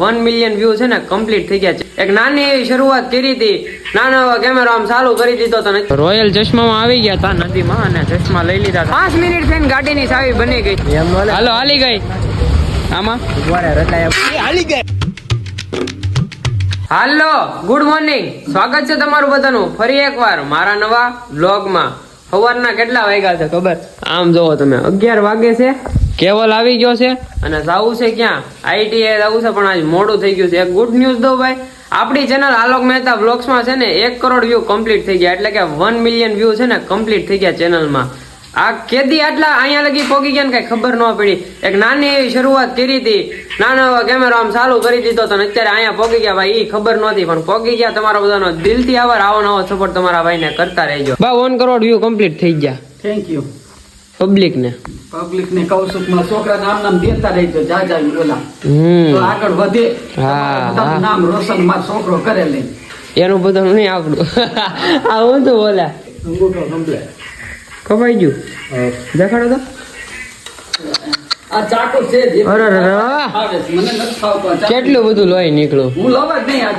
One million view છે ને complete થઈ ગયા છે. એક નાની એવી શરૂઆત કરી હતી. નાનો એવો કેમેરો આમ ચાલુ કરી દીધો હતો રોયલ ચશ્મામાં આવી ગયા હતા નદીમાં અને ચશ્મા લઈ લીધા પાંચ મિનિટ થઈને ગાડીની ચાવી બની ગઈ. હાલો હાલી ગઈ. આમાં? હાલો ગુડ મોર્નિંગ સ્વાગત છે તમારું બધાનું. ફરી એકવાર મારા નવા બ્લોગમાં સવારના કેટલા વાગ્યા છે ખબર? આમ જોવો તમે અગિયાર વાગે છે. કેવલ આવી ગયો છે અને જવું છે ક્યાં? આઈટીઆઈ જવું છે, પણ આજ મોડું થઈ ગયું છે. એક ગુડ ન્યૂઝ દો ભાઈ. આપણી ચેનલ આલોક મહેતા બ્લોગ્સમાં છે ને, એક કરોડ વ્યૂ કમ્પ્લીટ થઈ ગયા. એટલે કે વન મિલિયન વ્યૂ છે ને કમ્પ્લીટ થઈ ગયા ચેનલમાં આ કેદી આટલા અહીંયા લગી પોગી ગયા ને, કઈ ખબર ન પડી. એક નાની એવી શરૂઆત કરી હતી. નાનો એવો કેમેરો આમ ચાલુ કરી દીધો તો ને, અત્યારે અહીંયા પોગી ગયા ભાઈ. એ ખબર નહોતી, પણ પોગી ગયા. તમારો બધાનો દિલથી આભાર. આવો નવો સપોર્ટ તમારા ભાઈને કરતા રહેજો. બા વન કરોડ વ્યૂ કમ્પ્લીટ થઈ ગયા. થેન્ક યુ પબ્લિક ને પબ્લિક ને કૌશુકમાં છોકરા નામ નામ દેતા રહેજો જા જા બોલા. હમ. તો આગળ વધે. હા, નામ રોશન મારો છોકરો કરે લે. એનું બધું નહીં આપણું આ હું તો બોલ્યા કપાઈ ગયું. દેખાડો તો. કેટલું બધું લોહી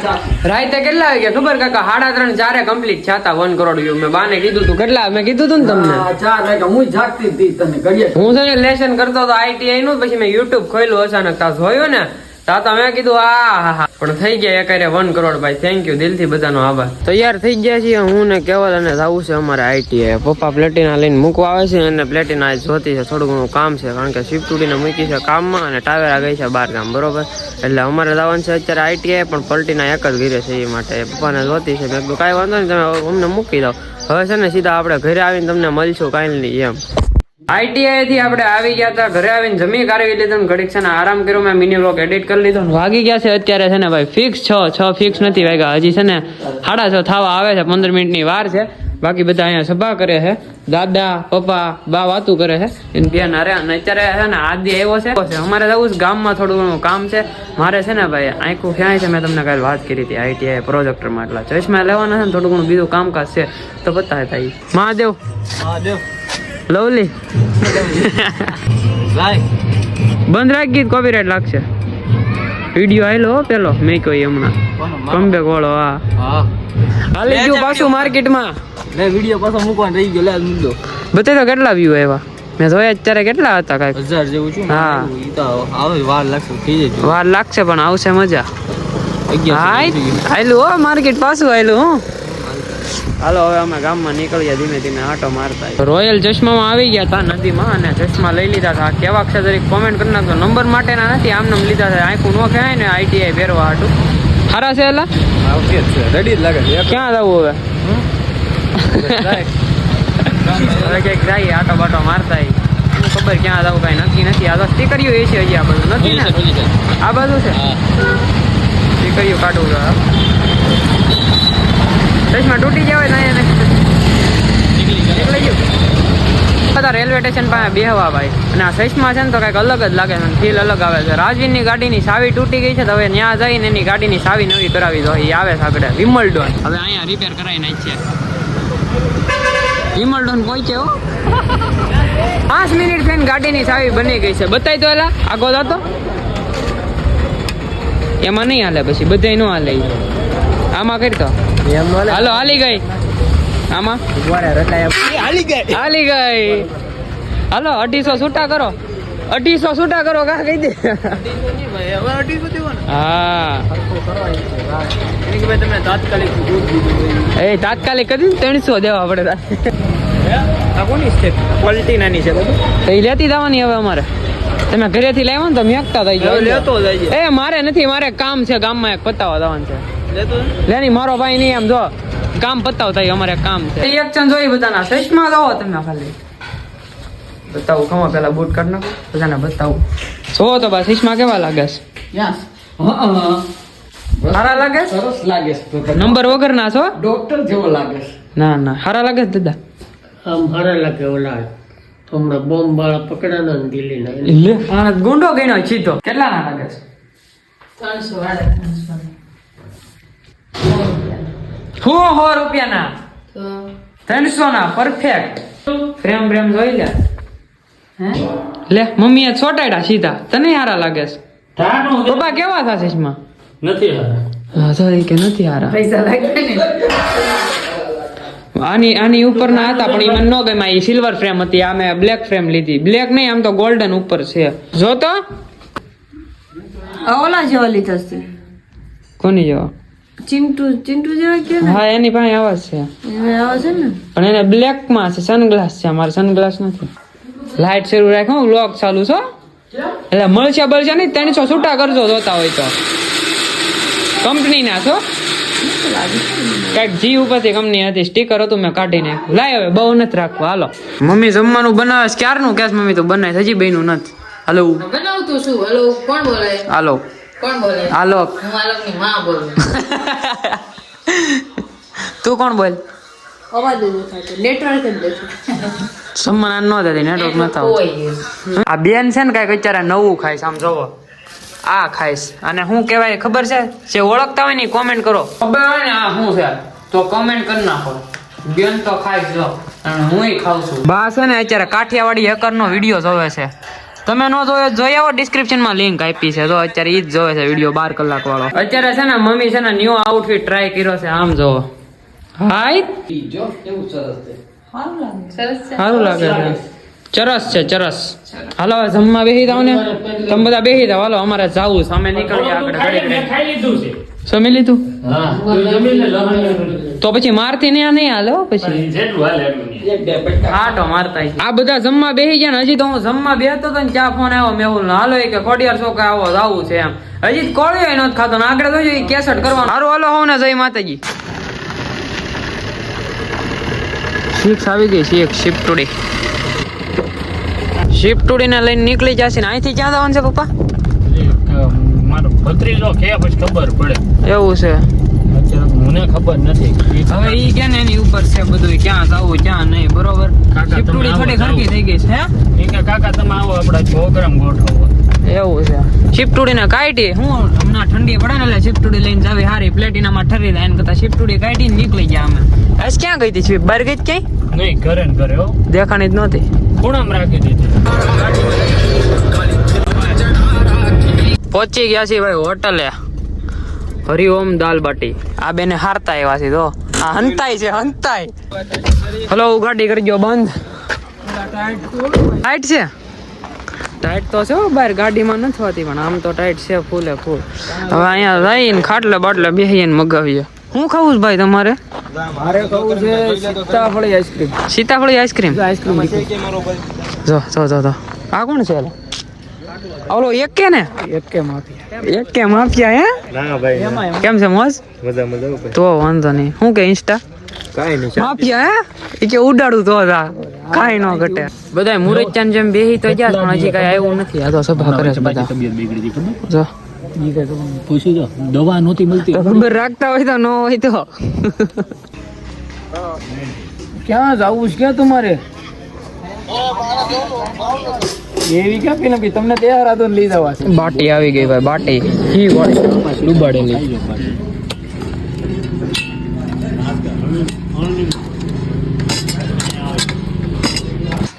ચાકુ. રાતે કેટલા વાગ્યા? ખબર કાકા સાડા ત્રણ ચારે કમ્પ્લીટ થયા વન કરોડ વ્યૂ મેં બાને કીધું તું કેટલા? મેં કીધું તું ને તમને. હું જાગતી હતી તને ઘડીએ. હું છે ને લેસન કરતો હતો આઈટીઆઈ નું પછી મેં યુટ્યુબ ખોલ્યું અચાનક તા જોયું ને તા તમે કીધું આ પણ થઈ ગયા એકારે વન કરોડ ભાઈ. થેન્ક યુ દિલથી બધાનો આભાર. તૈયાર થઈ ગયા છીએ. હું ને કેવલ અને જવું છે અમારે આઈટીઆઈ પપ્પા પ્લેટિના લઈને મૂકવા આવે છે અને પ્લેટિના જોતી છે. થોડું ઘણું કામ છે, કારણ કે શિફ્ટ ઉડીને મૂકી છે કામમાં અને ટાવેરા ગઈ છે બાર ગામ, બરોબર? એટલે અમારે જવાનું છે અત્યારે આઈટીઆઈ પણ પલટીના એક જ ઘીરે છે એ માટે. પપ્પાને જોતી છે. કાંઈ વાંધો નહીં, તમે અમને મૂકી દો. હવે છે ને સીધા આપણે ઘરે આવીને તમને મળશું કાંઈ નહીં એમ. આઈટીઆઈ થી આપણે આવી ગયા હતા, ઘરે આવીને જમી કાઢી લીધું ને ઘડીક છે ને આરામ કર્યો મેં મિની વ્લોગ એડિટ કરી લીધો વાગી ગયા છે અત્યારે છે ને ભાઈ ફિક્સ છ છ ફિક્સ નથી વાગ્યા. હજી છે ને સાડા છ થવા આવે છે, પંદર મિનિટની વાર છે. બાકી બધા અહીંયા સભા કરે છે. દાદા, પપ્પા, બા વાતું કરે છે. એને અત્યારે છે ને આદિ આવ્યો છે. અમારે જવું છે, ગામમાં થોડું ઘણું કામ છે. મારે છે ને ભાઈ, આંખું ક્યાંય છે, મેં તમને કાલે વાત કરી હતી આઈટીઆઈ પ્રોજેક્ટરમાં. એટલા ચશ્મા લેવાના છે ને, થોડું ઘણું બીજું કામકાજ છે. તો બતાવે થાય મહાદેવ. લવલી. બંધ રાખી કોપીરાઈટ લાગશે. વીડિયો આયલો હો પેલો. મેં કોઈ હમણાં. કમબેક વાળો હા. હાલી ગયું પાછું માર્કેટમાં મેં વીડિયો પાછો મૂકવાનો રહી ગયો લે મુદ્દો બતે તો કેટલા વ્યૂ આવ્યા? મેં જોયા અત્યારે કેટલા હતા કાંઈક. હજાર જેવું છું હા. ઈ તો આવે વાર લાગશે થઈ જશે વાર લાગશે પણ આવશે મજા. અગિયાર હાય. આયલું હો માર્કેટ પાછું આયલું હું. હાલો હવે અમે ગામમાં નીકળ્યા ધીમે ધીમે આટો મારતા રોયલ ચશ્મામાં આવી ગયા હતા નદીમાં અને ચશ્મા લઈ લીધા હતા કેવા છે તરીકે કોમેન્ટ કરી નાખજો. નંબર માટેના નથી આમ લીધા છે. આંખું ન કહેવાય ને આઈટીઆઈ પહેરવા હાટું. સારા છે એલા? ઓકે છે. રેડી જ લાગે છે. ક્યાં જવું હવે? ક્યાંક જાય આટો બાટો મારતા ખબર ક્યાં જવું કઈ નક્કી નથી. આ તો સ્ટીકરીઓ એ છે હજી આ બધું નથી ને? આ બાજુ છે? સ્ટીકરીઓ કાઢવું હા. ચશ્મા તૂટી જાય તો અહીંયા નીકળી ગયું. બધા રેલવે સ્ટેશન પાસે બેહવા ભાઈ. અને આ ચશ્મા છે ને તો કંઈક અલગ જ લાગે છે ફીલ અલગ આવે છે. રાજવીની ગાડીની સાવી તૂટી ગઈ છે તો હવે ત્યાં જઈને એની ગાડીની સાવી નવી કરાવી દો. એ આવે છે આગળ. વિમલડોન. હવે અહીંયા રિપેર કરાવી નાખીએ વિમલડોન પહોંચ્યો પાંચ મિનિટ થઈને ગાડીની ચાવી બની ગઈ છે. બતાવી તો એલા આગો હતો એમાં નહીં હાલે પછી બધાય નો હાલે. આમાં કરી તો હાલો હાલી ગઈ. આમાં. હાલી ગઈ. હાલી ગઈ. હાલો અઢીસો છૂટા કરો. અઢીસો છૂટા કરો કા કહી દે? હવે હા. એની કે ભાઈ તમે તાત્કાલિક એ તાત્કાલિક ત્રણસો દેવા પડે આ કોની છે? ક્વોલિટી નાની છે તો એ લેતી જવાની હવે અમારે. તમે ઘરેથી લાવ્યા ને તો મેકતા થઈ જાય. લેતો જાય. એ મારે નથી મારે કામ છે ગામમાં એક પતાવવા જવાનું છે. લેની મારો ભાઈ નહીં એમ જો કામ પતાવતા અમારે કામ છે. રિએક્શન જોઈ બધાના ચશ્મા દો તમે ખાલી. બતાવું ખમો પેલા બૂટ કાઢ નાખો બધાને બતાવું. જો તો બા ચશ્મા કેવા લાગે છે? યસ. હા. સારા લાગે સરસ લાગે છે નંબર વગર ના છો? ડોક્ટર જેવો લાગે છે. ના ના. સારા લાગે છે દાદા? આમ હારા લાગે ઓલા હમણાં બોમ્બ વાળા પકડાના ને દિલ્હીના લે. ગુંડો ગણ્યો છીતો કેટલા ના લાગે છે? હો હો રૂપિયાના. ત્રણસો ના પરફેક્ટ પ્રેમ પ્રેમ જોઈ લે. લે મમ્મીએ ચોટાડ્યા સીધા. તને હારા લાગે છે? પપ્પા કેવા થશે એમાં નથી હારા. હા કે નથી હારા. પૈસા લાગે આની આની ઉપર ના હતા પણ એમાં ન ગમ્યા. એ સિલ્વર ફ્રેમ હતી આ મેં બ્લેક ફ્રેમ લીધી. બ્લેક નહીં આમ તો ગોલ્ડન ઉપર છે. જો તો. ઓલા જેવા લીધા છે. કોની જેવા? ચિંટુ ચિંટુ જેવા કે હા એની પાસે આવા જ છે આવે છે ને? પણ એને બ્લેકમાં છે સનગ્લાસ છે મારે સનગ્લાસ નથી. લાઈટ શરૂ રાખો વ્લોગ ચાલુ છો એટલે મળશે બળશે નહીં ત્રણસો છૂટા કરજો જોતા હોય તો. કંપની ના છો? કંઈક જી ઉપરથી કંપની હતી સ્ટીકર હતું મેં કાઢી નાખ્યું. લાય હવે બહુ નથી રાખવું હાલો. મમ્મી જમવાનું બનાવે ક્યારનું? કેસ મમ્મી તો બનાવે હજી બન્યું નથી. હાલો. બનાવતું શું હલો કોણ બોલાય હાલો. કોણ બોલે? આલોક હું આલોકની માં બોલું. તું કોણ બોલ? અવાજ જ થતો નેટવર્ક જ નથી. જમવાનું ન થતી નેટવર્ક ન થતું આ બેન છે ને કંઈક અત્યારે નવું ખાઈશ આમ જોવો. આ ખાઈશ અને શું કહેવાય ખબર છે? જે ઓળખતા હોય ને કોમેન્ટ કરો. ખબર હોય ને આ શું છે? તો કોમેન્ટ કરી નાખો. બેન તો ખાઈશ જો. અને હું ખાઉં છું. બા છે ને અત્યારે કાઠિયાવાડી હેકર નો વીડિયો જોવે છે. તમે નો જોયો જોઈ આવો ડિસ્ક્રિપ્શનમાં લિંક આપી છે. તો અત્યારે ઈ જ જોવે છે વીડિયો બાર કલાક વાળો. અત્યારે છે ને મમ્મી છે ને ન્યુ આઉટફિટ ટ્રાય કર્યો છે આમ જોવો. હાય. જો કેવું સરસ છે? સરસ છે. સારું લાગે છે. ચરસ છે ચરસ. હાલો જમવા બેસી જાવ ને. તમે બધા બેસી જાવ હાલો અમારે જવું સામે નીકળી નીકળીએ આગળ ઘડી ઘડી. ખાઈ લીધું છે. જમી લીધું? હા તું જમીન લે લહણ તો પછી મારથી ને નહીં હાલે પછી. એક આટો મારતા આ બધા જમવા બેસી ગયા ને હજી તો હું જમવા બેસતો હતો ને ચા ફોન આવ્યો મેહુલ નો. હાલો કે કોડિયાર છોકરા આવો આવું છે એમ. હજી કોળિયો નથી ખાતો ને આગળ જોજો કેસટ કરવાનું. સારું હાલો હોવ ને જય માતાજી. શીખ આવી ગઈ શીખ શિપ ટુડી શિપ ટુડી ને લઈને નીકળી જશે ને અહીંથી ક્યાં જવાનું છે પપ્પા? એક, મારો ભત્રીજો કે પછી ખબર પડે. એવું છે. મને ખબર નથી. હવે ઈ કે ને એની ઉપર છે બધું ક્યાં જવું ક્યાં નહીં બરોબર? કાકા, શિપ ટુડી તમે થોડી ખરકી થઈ ગઈ છે હે? કે કાકા તમે આવો આપણા પ્રોગ્રામ ગોઠવો. એવું છે. શિફ્ટુડી ને કાઢી હું હમણાં ઠંડી પડે ને એટલે શિફ્ટુડી લઈને જાવી હારી પ્લેટિના માં ઠરી જાય એના કરતા શિફ્ટુડી કાઢી ને નીકળી ગયા અમે આજ ક્યાં ગઈ હતી બાર બહાર ગઈ ક્યાંય? નહીં ઘરે ને ઘરે હો. દેખાણી જ નહોતી. ખૂણામાં રાખી દીધી. પહોંચી ગયા છીએ ભાઈ હોટલે. હરિઓમ દાલ બાટી. આ બેને હારતા એવા છે તો આ હંતાય છે હંતાય. હલો ગાડી કરજો બંધ. ટાઈટ છે? ટાઈટ તો છે હો બહાર ગાડીમાં નથી હોતી પણ આમ તો ટાઈટ છે ફૂલે ફૂલ. હવે અહીંયા રહીને ખાટલે બાટલે બેસીને મગાવીએ. શું ખાવું છે ભાઈ તમારે? મારે કહું છે સીતાફળી આઈસ્ક્રીમ સીતાફળી આઈસ્ક્રીમ આઈસ્ક્રીમ જો જો જો જો. આ કોણ છે? એલો? ઓલો એક કે ને? એક કે માફિયા. એક કે માફિયા હે? ના ભાઈ. કેમ છે મોજ? મજા મજા તો વાંધો નહીં. શું કે ઇન્સ્ટા? કાઈ નહીં માફિયા હે? એ કે ઉડાડું તો તા કાઈ ન ઘટે. બધાય મુરચાન જેમ બેહી તો ગયા પણ હજી કાઈ આવ્યું નથી. આ તો સભા કરે છે બધા. તબિયત બગડી ગઈ ખબર? જો. ઈ કે તમે પૂછી જો દવા નહોતી મળતી. ખબર રાખતા હોય તો ન હોય તો. ક્યાં જવું છે ક્યાં તમારે? એવી ક્યાં પી નથી? તમને તૈયાર હતો લઈ જવા. છે બાટી આવી ગઈ ભાઈ બાટી. ઘી વાળી ડુબાડેલી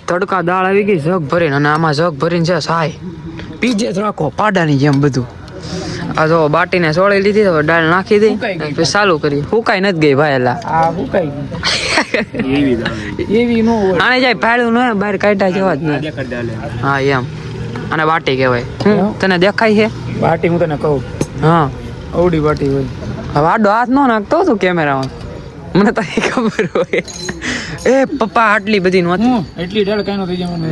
તડકા દાળ આવી ગઈ જગ ભરીને અને આમાં જગ ભરીને છે સાય પીજે જ રાખો પાડાની જેમ બધું. આ જો બાટીને સોળી લીધી તો દાળ નાખી દઈ. ચાલુ કરી હુકાઈ નથી ગઈ ભાઈ એલા આ હુકાઈ ગઈ. એવી નો આને જાય ભાડું ન બહાર કાઢા જેવા જ નહીં હા એમ. અને વાટી કહેવાય. હું. તને દેખાય છે? વાટી હું તને કહું. હા. ઓડી વાટી હોય. વાડો હાથ નો નાખતો તું કેમેરામાં? મને તો એ ખબર હોય. એ પપ્પા આટલી બધી નહોતી એટલી દાળ કાઈ નો થઈ જવાનું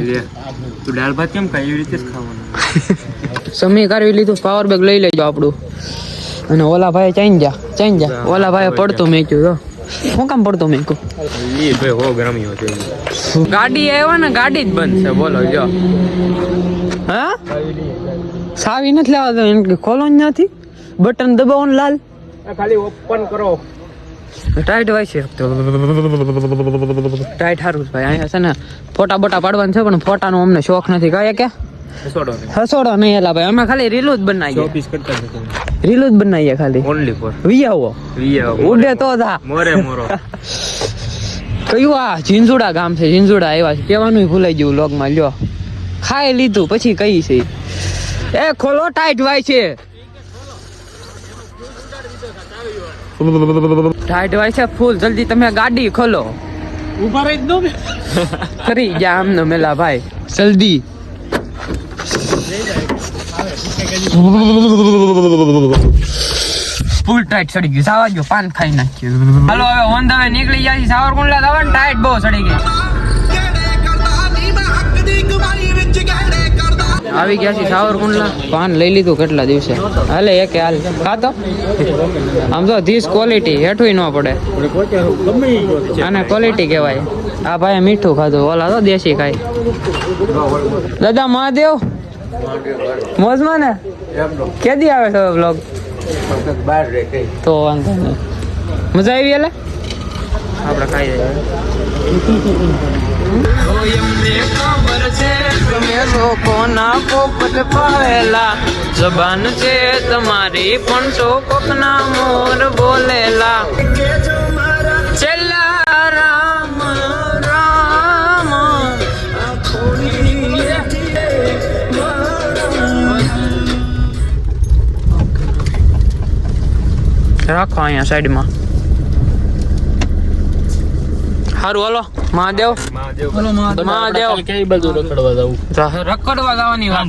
તું દાળ ભાત કેમ એવી રીતે જ ખાવાનું? સમી કરવી લીધું પાવર બેગ લઈ લેજો આપણું. અને ઓલા ભાઈ ચાઈન જા ચાઈન જા ઓલા ભાઈ પડતું મેક્યું તો શું કામ પડતું મેક્યું ઈ ભાઈ હો ગ્રામ્યો છે. ગાડી આવ્યો ને ગાડી જ બંધ છે બોલો જો. હા? સાવી નથી લાવતો એમ કે ખોલો જ નથી બટન દબાવો ને લાલ. ખાલી ઓપન કરો. ટાઈટ હોય છે. ટાઈટ સારું છે ભાઈ અહીંયા છે ને. ફોટા બોટા પાડવાના છે પણ ફોટાનો અમને શોખ નથી. કહે કે હસોડો નહીં. એલા ભાઈ. અમે ખાલી રીલું જ બનાવીએ. ચોપીસ કરતા રીલું જ બનાવીએ ખાલી. ઓનલી ફોર વી આવો ઉડે તો થા મોરે મોરો. કયું આ ઝીંઝુડા ગામ છે? ઝીંઝુડા આવ્યા છે. કહેવાનું ભૂલાઈ ગયું લોગમાં લ્યો. ખાઈ લીધું પછી કઈ છે? એ ખોલો ટાઈટ વાય છે. ટાઈટ વાય છે ફૂલ જલ્દી તમે ગાડી ખોલો. ઊભા રહી દો ખરી જા આમનો મેલા ભાઈ. જલ્દી. ફૂલ ટાઈટ સડી ગયું. સાવા ગયો પાન ખાઈ નાખ્યું. હાલો, હવે ઓન ધ નીકળી જાય છે સાવરકુંડલા જવાનું ટાઈટ બહુ સડી ગઈ. આવી ગયા છે સાવરકુંડલા. પાન લઈ લીધું કેટલા દિવસે? હાલે એક હાલ. ખાતો આમ તો ધીસ ક્વોલિટી હેઠું ન પડે. આને ક્વોલિટી કહેવાય. આ ભાઈ મીઠું ખાધું. ઓલા તો દેશી ખાય. દાદા મહાદેવ? મોજમાં ને? કેદી આવે છે બ્લોગ તો વાંધો નહીં. મજા આવી એટલે આપણે ખાઈ રહીએ ખબર છે, તમે લોકોના પોપટ પાવેલા જબાન છે, તમારી પણ તો કોકના મોર બોલેલા. છેલ્લા રાખો અહીંયા સાઈડમાં. સારું હલો. મહાદેવ? મહાદેવ. કઈ બાજુ રખડવા જવું રખડવા જવાની વાત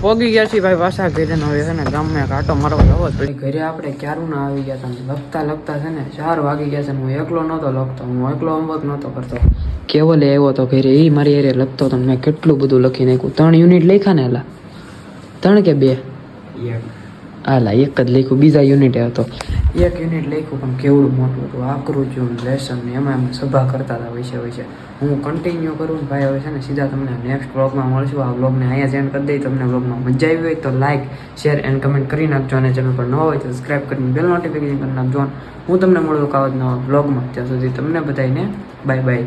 પોગી ગયા છીએ ભાઈ પાછા ઘરે ને હવે છે ને ગામમાં કાંટો મારવા જવો જ પડી. ઘરે આપણે ક્યારું ના આવી ગયા હતા. લખતા લખતા છે ને ચાર વાગી ગયા છે ને હું એકલો નહોતો લખતો. હું એકલો હોમવર્ક નહોતો કરતો. કેવલે આવ્યો તો ઘરે એ મારી એરે લખતો તો મેં કેટલું બધું લખી નાખ્યું. ત્રણ યુનિટ લખ્યા ને એલા. ત્રણ કે બે? હાલા એક જ લખ્યું, બીજા યુનિટે હતો. એક યુનિટ લખ્યું, પણ કેવડું મોટું હતું આકૃતિઓ લેસન ને એમાં એમાં સભા કરતા હતા વિશે વિશે હું કન્ટિન્યુ કરું ને ભાઈ હવે છે ને સીધા તમને નેક્સ્ટ વ્લોગમાં મળશું. આ વ્લોગને અહીંયા સેન્ડ કરી દઈ. તમને બ્લોગમાં મજા આવી હોય તો લાઇક શેર એન્ડ કમેન્ટ કરી નાખજો. અને ચેનલ પર ન હોય તો સબસ્ક્રાઈબ કરીને બેલ નોટિફિકેશન કરી નાખજો. હું તમને મળું કાવત નવા બ્લોગમાં ત્યાં સુધી તમને બધાને બાય બાય